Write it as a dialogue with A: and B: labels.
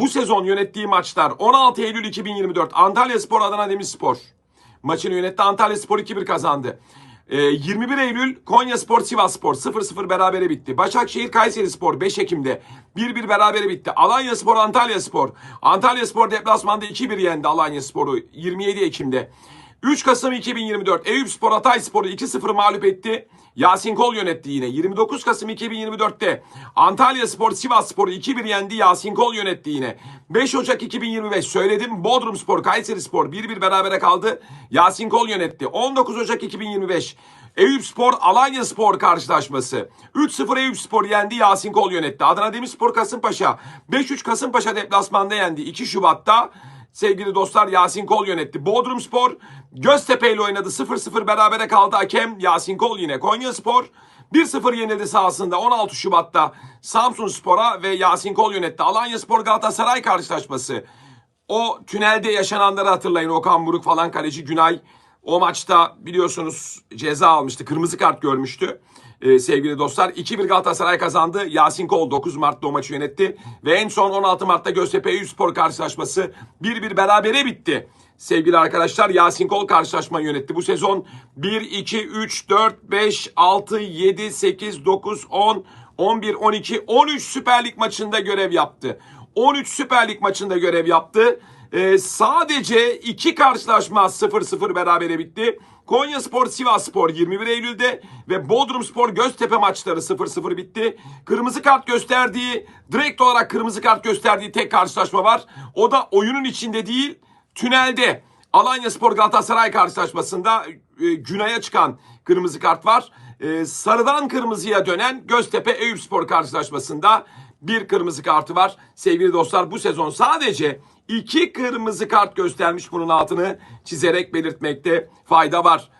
A: Bu sezon yönettiği maçlar 16 Eylül 2024 Antalya Spor Adana Demirspor. Maçını yönetti Antalya Spor 2-1 kazandı. Ee, 21 Eylül Konya Spor Sivas Spor 0-0 berabere bitti. Başakşehir Kayseri Spor 5 Ekim'de 1-1 berabere bitti. Alanya Spor Antalya Spor. Antalya Spor deplasmanda 2-1 yendi Alanya Spor'u 27 Ekim'de. 3 Kasım 2024 Eyüp Spor Hatay Spor'u 2-0 mağlup etti. Yasin Kol yönetti yine. 29 Kasım 2024'te Antalya Spor Sivas Spor'u 2-1 yendi. Yasin Kol yönetti yine. 5 Ocak 2025 söyledim. Bodrum Spor Kayseri Spor 1-1 berabere kaldı. Yasin Kol yönetti. 19 Ocak 2025 Eyüp Spor Alanya Spor karşılaşması. 3-0 Eyüp Spor yendi Yasin Kol yönetti. Adana Demirspor Kasımpaşa 5-3 Kasımpaşa deplasmanda yendi. 2 Şubat'ta sevgili dostlar Yasin Kol yönetti. Bodrum Spor Göztepe ile oynadı. 0-0 berabere kaldı hakem Yasin Kol yine. Konya Spor 1-0 yenildi sahasında 16 Şubat'ta Samsun Spor'a ve Yasin Kol yönetti. Alanya Spor Galatasaray karşılaşması. O tünelde yaşananları hatırlayın. Okan Buruk falan kaleci Günay. O maçta biliyorsunuz ceza almıştı. Kırmızı kart görmüştü. Ee, sevgili dostlar 2-1 Galatasaray kazandı. Yasin Kol 9 Mart'ta o maçı yönetti. Ve en son 16 Mart'ta Göztepe Eyüpspor karşılaşması 1-1 berabere bitti. Sevgili arkadaşlar Yasin Kol karşılaşma yönetti. Bu sezon 1, 2, 3, 4, 5, 6, 7, 8, 9, 10, 11, 12, 13 Süper Lig maçında görev yaptı. 13 Süper Lig maçında görev yaptı. Ee, sadece iki karşılaşma 0-0 berabere bitti. Konya Spor Sivas Spor 21 Eylül'de ve Bodrum Spor Göztepe maçları 0-0 bitti. Kırmızı kart gösterdiği, direkt olarak kırmızı kart gösterdiği tek karşılaşma var. O da oyunun içinde değil, tünelde. Alanya Spor Galatasaray karşılaşmasında e, Günay'a çıkan kırmızı kart var. E, sarıdan kırmızıya dönen Göztepe Eyüpspor karşılaşmasında bir kırmızı kartı var. Sevgili dostlar bu sezon sadece iki kırmızı kart göstermiş bunun altını çizerek belirtmekte fayda var.